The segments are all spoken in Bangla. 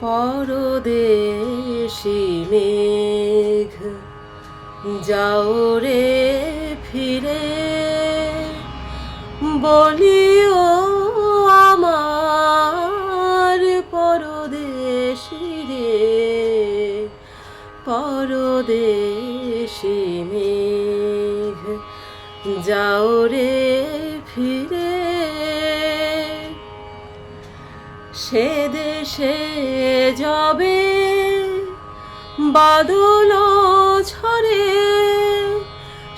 পরদেশি মেঘ, যাও রে ফিরে। বলিও আমার পরদেশি রে, পরদেশি মেঘ, যাও রে ফিরে। সে দেশে যাবে বাদল ছড়ে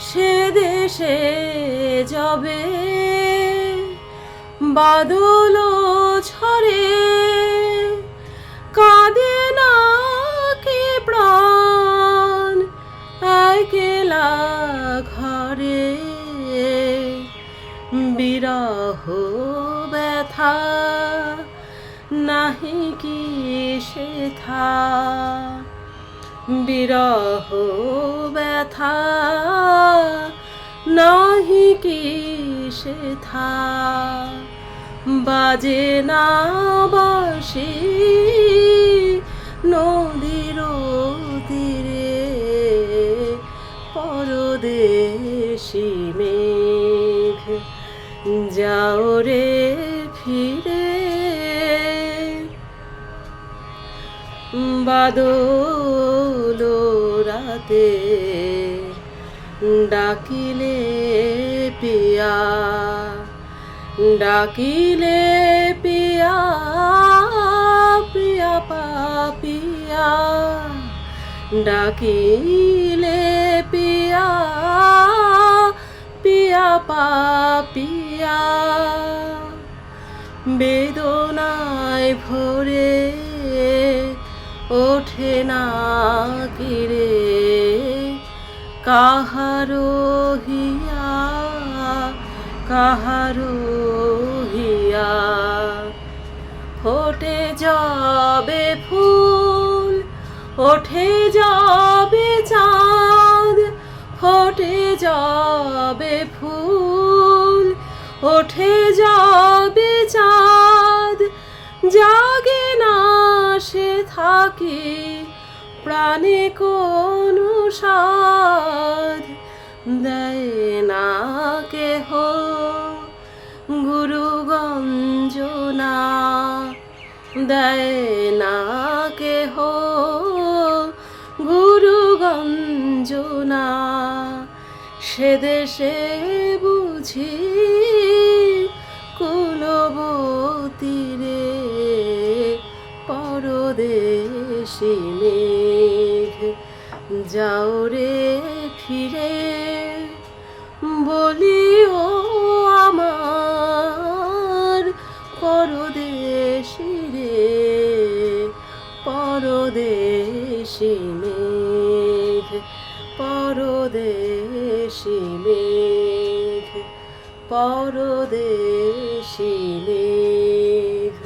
সে দেশে যাবে বাদল ঝরে নাহি কি সে থা। বিরহ ব্যথা। নাহি কি সে থা। বাজে না বাসি নদীর তীরে। পরদেশি মেঘ, যাও রে ফিরে বাদল রাতে ডাকিলে পিয়া ডাকিলে পিয়া পিয়া পাপিয়া ডাকিলে পিয়া পিয়া পাপিয়া বেদনায় ভরে ওঠে না কিরে কাহারো হিয়া কাহারো হিয়া। ফোটে যাবে ফুল, ওঠে যাবে চাঁদ ফোটে যাবে ফুল, ওঠে যাবে থাকি, প্রাণে কোন সাধ দেয় না কেহ। গুরু গঞ্জনা দেয় না কেহ। গুরু গঞ্জনা সে দেশে বুঝি পরদেশি মেঘ। যাও রে ফিরে, বলিও আমার, পরদেশি রে, পরদেশি মেঘ পরদেশি মেঘ পরদেশি মেঘ।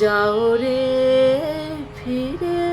যাও রে ফিরে